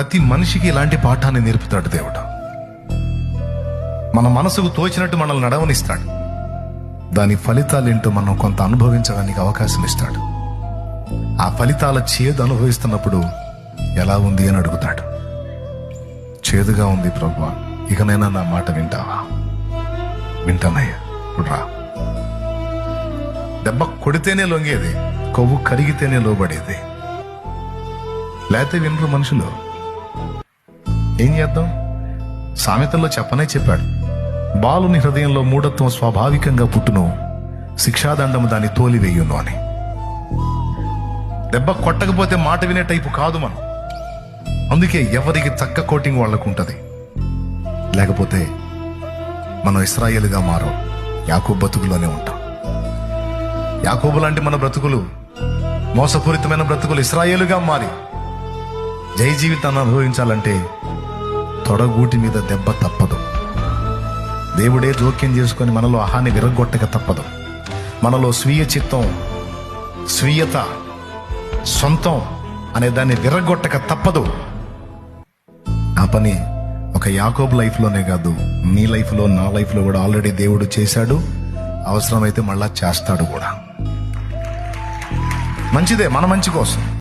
ప్రతి మనిషికి ఇలాంటి పాఠాన్ని నేర్పుతాడు దేవుడు. మన మనసుకు తోచినట్టు మనల్ని నడవనిస్తాడు. దాని ఫలితాలేంటో మనం కొంత అనుభవించడానికి అవకాశం ఇస్తాడు. ఆ ఫలితాల చేదు అనుభవిస్తున్నప్పుడు ఎలా ఉంది అని అడుగుతాడు. చేదుగా ఉంది ప్రభు ఇకనైనా నా మాట వింటావా? వింటానయ్యా ఇప్పుడు రా. దెబ్బ కొడితేనే లొంగేది కొవ్వు కరిగితేనే లోబడేది. లేకపోతే వినరు మనుషులు. ఏం చేద్దాం? సామెతల్లో చెప్పనే చెప్పాడు. బాలుని హృదయంలో మూఢత్వం స్వాభావికంగా పుట్టును. శిక్షాదండము దాన్ని తోలివేయును అని. దెబ్బ కొట్టకపోతే మాట వినే టైపు కాదు మనం. అందుకే ఎవరికి చక్క కోటింగ్ వాళ్ళకు ఉంటుంది లేకపోతే మనం ఇస్రాయేల్గా మారం యాకోబు బతుకులోనే ఉంటాం. యాకోబు లాంటి మన బ్రతుకులు మోసపూరితమైన బ్రతుకులు ఇస్రాయేలుగా మారి జై జీవితాన్ని అనుభవించాలంటే తొడగూటి మీద దెబ్బ తప్పదు. దేవుడే జోక్యం చేసుకొని మనలో అహాన్ని విరగొట్టక తప్పదు. మనలో స్వీయ చిత్తం స్వీయత సొంతం అనే దాన్ని విరగొట్టక తప్పదు. ఆ పని ఒక యాకోబ్ లైఫ్లోనే కాదు నీ లైఫ్లో నా లైఫ్లో కూడా ఆల్రెడీ దేవుడు చేశాడు. అవసరమైతే మళ్ళా చేస్తాడు కూడా. మంచిదే మన మంచి కోసం.